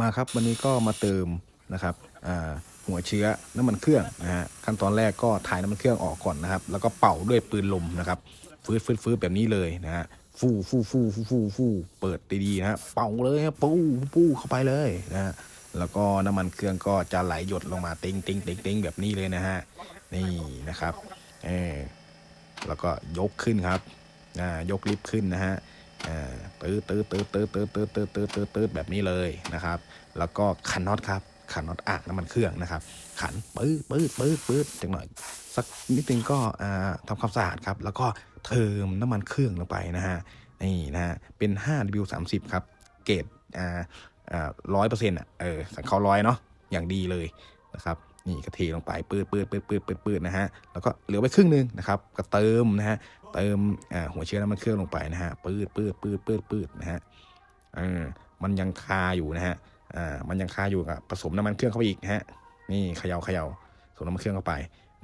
มาครับวันนี้ก็มาเติมนะครับหัวเชื้อน้ำมันเครื่องนะฮะขั้นตอนแรกก็ถ่ายน้ำมันเครื่องออกก่อนนะครับ แล้วก็เป่าด้วยปืนลมนะครับฟื้นฟื้นฟื้นแบบนี้เลยนะฮะฟูฟูฟูฟูฟูฟูเปิดดีๆนะฮะเป่าเลยครับปูปูเข้าไปเลยนะฮะแล้วก็น้ำมันเครื่องก็จะไหลหยดลงมาติ้งติ้งติ้งติ้งแบบนี้เลยนะฮะนี่นะครับเออแล้วก็ยกขึ้นครับอ่ายกลิฟต์ขึ้นนะฮะ ตื้อตื้อตื้อตื้อตื้อตื้อตื้อตื้อตื้อตื้อแบบนี้เลยนะครับ แล้วก็ขันน็อตครับขันน็อตอ่างน้ำมันเครื่องนะครับ ขันปื๊ดปื๊ดปื๊ดปื๊ดจังหน่อย สักนิดนึงก็อ่าทำความสะอาดครับ แล้วก็เติมน้ำมันเครื่องลงไปนะฮะนี่นะฮะเป็น 5W30 ครับ เกรดอ่าอ่าร้อยเปอร์เซ็นต์อะเออสังเคราะห์ร้อยเนาะอย่างดีเลยนะครับนี่ก็เทลงไปปืดปืดปืดปืดปืดปืดนะฮะแล้วก็เหลือไว้ครึ่งนึงนะครับก็เติมนะฮะ เติมหัวเชื้อน้ำมันเครื่องลงไปนะฮะปืดปืดปืดปืดปืดนะฮะออมันยังคาอยู่นะฮะอ่ามันยังคาอยู่กับผสมน้ำมันเครื่องเข้าไปอีกนะฮะนี่เขย่าเขย่าผสมน้ำมันเครื่องเข้าไป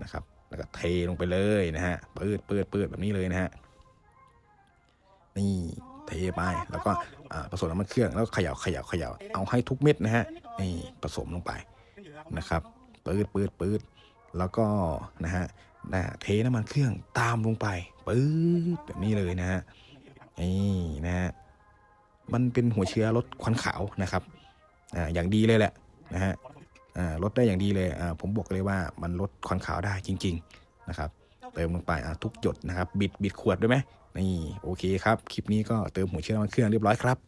นะครับ แล้วก็เทลงไปเลยนะฮะปืดปืดปืดแบบนี้เลยนะฮะนี่เทไปแล้วก็ผสมน้ำมันเครื่องแล้วเขย่าเขย่าเขย่าเอาให้ทุกเม็ดนะฮะนี่ผสมลงไปนะครับปืดปืดปืดแล้วก็นะฮะ นะเทน้ำมันเครื่องตามลงไปปืดแบบนี้เลยนะฮะนี่นะฮะมันเป็นหัวเชื้อลดควันขาวนะครับอ่าอย่างดีเลยแหละนะฮะอ่าลดได้อย่างดีเลยอ่าผมบอกเลยว่ามันลดควันขาวได้จริง ๆนะครับ เติมลงไปอ่าทุกหยดนะครับ บิดบิดขวดด้วยไหมนี่โอเคครับ คลิปนี้ก็เติมหัวเชื้อน้ำมันเครื่องเรียบร้อยครับ